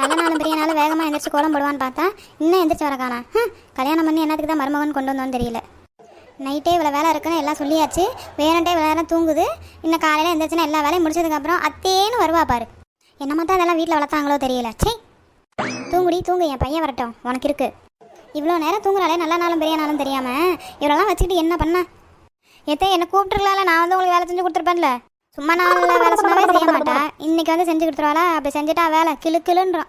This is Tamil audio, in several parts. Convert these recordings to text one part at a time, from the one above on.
நல்ல நாளும் பெரிய நாளும் வேகமாக எந்திரிச்சு கோலம் போடுவான்னு பார்த்தா இன்னும் எந்திரிச்சு வர காணா. ஹம், கல்யாணம் பண்ணி என்னத்துக்கு தான் மருமகன் கொண்டு வந்தோன்னு தெரியல. நைட்டே இவ்வளோ வேலை இருக்குன்னு எல்லாம் சொல்லியாச்சு. வேணுன்ட்டே இவ்வளோ நேரம் தூங்குது. இன்னும் காலையில் எந்திரிச்சுன்னா எல்லா வேலையும் முடிச்சதுக்கப்புறம் அத்தேன்னு வருவா பாரு. என்னமா தான் அதெல்லாம் வீட்டில் வளர்த்தாங்களோ தெரியல. சே தூங்குடி தூங்கு என் பையன் வரட்டும். உனக்கு இருக்கு. இவ்வளோ நேரம் தூங்குறாலே நல்ல நாளும் பெரிய நாளும் தெரியாமல் இவ்வளோலாம் வச்சுக்கிட்டு என்ன பண்ண? எத்தே என்ன கூப்பிட்டுருக்கலாம்ல. நான் வந்து உங்களுக்கு வேலை செஞ்சு கொடுத்துருப்பேன்ல. சும்மா நாளில் வேலை சொன்னாவே செய்ய மாட்டா. இன்னைக்கு வந்து செஞ்சு கொடுத்துருவாளா? அப்படி செஞ்சுட்டா வேலை கிளு கிளுன்றான்.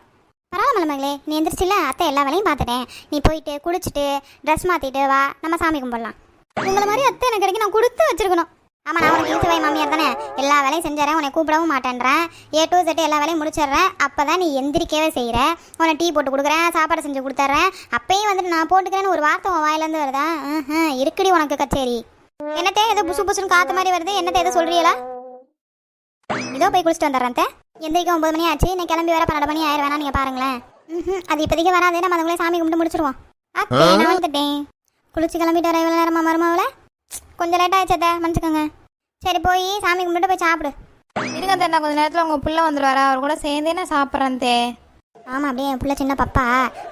பரவாயில்ல மகளே நீ எந்திரிச்சில? அத்தை எல்லா வேலையும் பார்த்துட்டேன். நீ போயிட்டு குளிச்சுட்டு ட்ரெஸ் மாற்றிட்டு வா. நம்ம சாமி கும்பிடலாம். உங்களை மாதிரி அத்தை எனக்கு கிடைக்கும் நான் கொடுத்து வச்சிருக்கணும். ஆமாம் நான் உனக்கு இழுத்து வை மாமியார் தானே. எல்லா வேலையும் செஞ்சிடறேன் உன்னை கூப்பிடவும் மாட்டேன்றேன். ஏ டு செட்டு எல்லா வேலையும் முடிச்சிடுறேன். அப்போ தான் நீ எந்திரிக்கவே செய்கிற உன்னை டீ போட்டு கொடுக்குறேன் சாப்பாடு செஞ்சு கொடுத்துட்றேன் அப்பயும் வந்துட்டு நான் போட்டுக்கிறேன்னு ஒரு வார்த்தை உன் வாயிலேருந்து வருதா? ம்ஹும், இருக்குடி உனக்கு கச்சேரி. என்னத்தே ஏதோ புசு புசுன்னு காற்று மாதிரி வருது. என்னத்தை எதோ சொல்கிறீங்களா இதோ போய் குளிச்சுட்டு வந்துடுறேன் தே. எந்திரிக்க ஒம்பது மணி ஆச்சு. இன்னைக்கு கிளம்பி வர பன்னெண்டு மணி ஆயிரம் வேணா நீங்கள் பாருங்களேன். அது இப்போதைக்கு வராதே. நம்ம அதுங்களே சாமி கும்பிட்டு முடிச்சிருவோம். அத்தே நான் வந்துட்டேன். குளிச்சு கிளம்பிட்டு வர இவ்வளோ நேரமா மருமாவில் கொஞ்சம் லேட் ஆயிடுச்சத்த மன்னிச்சுக்கோங்க. சரி போய் சாமி கும்பிட்டு போய் சாப்பிடு. இருங்க தே நான் கொஞ்ச நேரத்தில் உங்கள் புள்ள வந்துடுவாரா. அவர் கூட சேர்ந்தே நான் சாப்பிட்றேன் தே ஆமாம் அப்படியே என் பிள்ளை சின்ன பப்பா.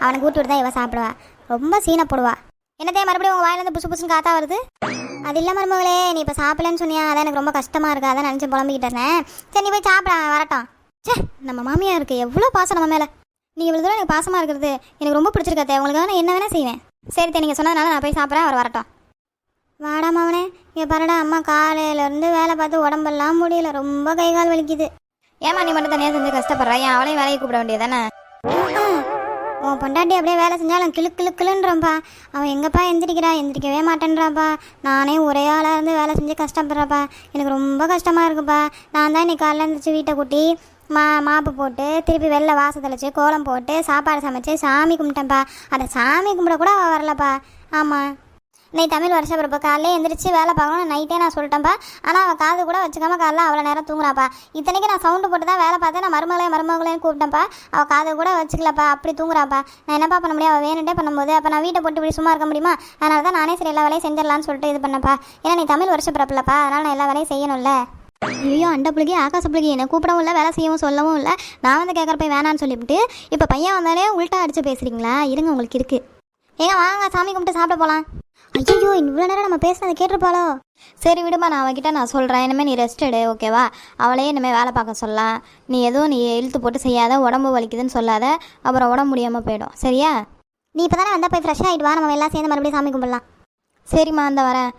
அவனுக்கு ஊட்டி தான் இவ சாப்பிடுவா. ரொம்ப சீனை போடுவா என்னத்தே மறுபடியும் உங்கள் வாயிலேருந்து புசு புசுன்னு காத்தா வருது? அது இல்லை மருமகளே நீ இப்போ சாப்பிடலன்னு சொன்னியா? அதான் எனக்கு ரொம்ப கஷ்டமாக இருக்கு. அதான் நினச்சி புலம்பிக்கிட்டு இருந்தேன். சரி நீ போய் சாப்பிட வரட்டும். ச்சே நம்ம மாமியா இருக்கு. எவ்வளோ பாசம் நம்ம மேலே. நீ இவ்வளோ தூரம் எனக்கு பாசமாக இருக்கிறது எனக்கு ரொம்ப பிடிச்சிருக்கத்தே உங்களுக்கு நான் என்ன வேணால் செய்வேன். சரி தே நீங்கள் சொன்னதுனால நான் போய் சாப்பிட்றேன் அவர் வரட்டும். வாடா மாவனே இங்கே பாருடா அம்மா காலையிலேருந்து வேலை பார்த்து உடம்பெல்லாம் முடியல. ரொம்ப கை கால் வலிக்குது. ஏமா நீ மட்டும் தனியாக செஞ்சு கஷ்டப்படுறேன் அவளையும் வேலைக்கு கூப்பிட வேண்டியதானே உன் பொண்டாட்டி அப்படியே வேலை செஞ்சாலும் கிளு கிளு கிளுன்றப்பா அவன் எங்கப்பா எந்திரிக்கிறா? எந்திரிக்கவே மாட்டேன்றாப்பா நானே ஒரே ஆளாக இருந்து வேலை செஞ்சு கஷ்டப்படுறப்பா எனக்கு ரொம்ப கஷ்டமாக இருக்குப்பா. நான் தான் இன்னைக்கு காலையில் இருந்துச்சு வீட்டை கூட்டி மா மாப்பு போட்டு திருப்பி வெளில வாச தெளிச்சு கோலம் போட்டு சாப்பாடு சமைச்சு சாமி கும்பிட்டேன்ப்பா அதை சாமி கும்பிட கூட அவள் வரலப்பா. ஆமாம் இன்னைக்கு தமிழ் வருஷ பிறப்பு. காலையில் எந்திரிச்சு வேலை பார்க்கணும் நைட்டே நான் சொல்லிட்டேன்ப்பா ஆனால் அவள் காது கூட வச்சுக்காம காலைல அவ்வளோ நேரம் தூங்குறாப்பா இத்தனைக்கு நான் சவுண்டு போட்டு தான் வேலை பார்த்தேன். நான் மருமகளையும் மருமகளையும் கூப்பிட்டேன்ப்பா அவள் காது கூட வச்சுக்கலப்பா. அப்படி தூங்குறாப்பா நான் என்னப்பா பண்ண முடியும்? அவள் வேணுட்டே பண்ணும்போது அப்போ நான் வீட்டை போட்டு இப்படி சும்மா இருக்க முடியுமா? அதனால தான் நானே சரி எல்லா வேலையும் செஞ்சிடலான்னு சொல்லிட்டு இது பண்ணப்பா ஏன்னா நீ தமிழ் வருஷ பிறப்பில்லப்பா அதனால் நான் எல்லா வேலையும் செய்யணும்ல. ஐயோ அண்ட பிள்ளைக்கு ஆகாச பிள்ளைக்கு என்ன கூப்பிடவும் இல்லை வேலை செய்யவும் சொல்லவும் இல்லை. நான் வந்து கேட்குறப்ப வேணான்னு சொல்லிவிட்டு இப்போ பையன் வந்தாலே உள்ட்டா அடித்து பேசுகிறீங்களா இருங்க உங்களுக்கு இருக்குது ஏங்க வாங்க சாமி கும்பிட்டு சாப்பிட போகலாம் ஐயோ இவ்வளோ நேரம் நம்ம பேசுனதை கேட்டிருப்பாளோ? சரி விடுமா நான் அவகிட்ட நான் சொல்கிறேன் இனிமேல் நீ ரெஸ்ட் எடு ஓகேவா அவளையே இனிமேல் வேலை பார்க்க சொல்லலாம். நீ எதுவும் நீ இழுத்து போட்டு செய்யாத உடம்பு வலிக்குதுன்னு சொல்லாத. அப்புறம் உடம்பு முடியாமல் போயிடும். சரியா? நீ இப்போ தானே வந்தால் போய் ஃப்ரெஷ் ஆகிட்டு வா. நம்ம எல்லாம் சேர்ந்து மறுபடியும் சாமி கும்பிடலாம். சரிம்மா அந்த வரேன்.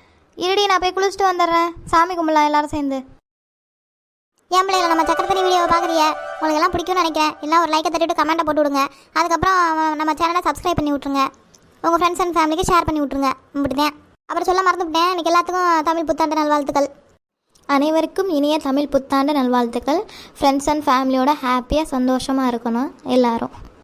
இருடி நான் போய் குளிச்சுட்டு வந்துடுறேன். சாமி கும்பிடலாம் எல்லாரும் சேர்ந்து. என் பிள்ளைகளை நம்ம சக்கரத்தனி வீடியோ பார்க்குறிய உங்களுக்கு எல்லாம் பிடிக்கும்னு நினைக்கிறேன். எல்லாம் ஒரு லைக்கை தட்டிட்டு கமெண்ட்டை போட்டு விடுங்க. அதுக்கப்புறம் நம்ம சேனலை சப்ஸ்கிரைப் பண்ணி விட்ருங்க உங்கள் ஃப்ரெண்ட்ஸ் அண்ட் ஃபேமிலிக்கு ஷேர் பண்ணி விட்ருங்க இப்படிதான் அப்புறம் சொல்ல மறந்துவிட்டேன் இன்னைக்கு எல்லாத்துக்கும் தமிழ் புத்தாண்டு நல்வாழ்த்துக்கள். அனைவருக்கும் இனிய தமிழ் புத்தாண்டு நல்வாழ்த்துக்கள். ஃப்ரெண்ட்ஸ் அண்ட் ஃபேமிலியோட ஹாப்பியாக சந்தோஷமாக இருக்கணும். எல்லாரும்.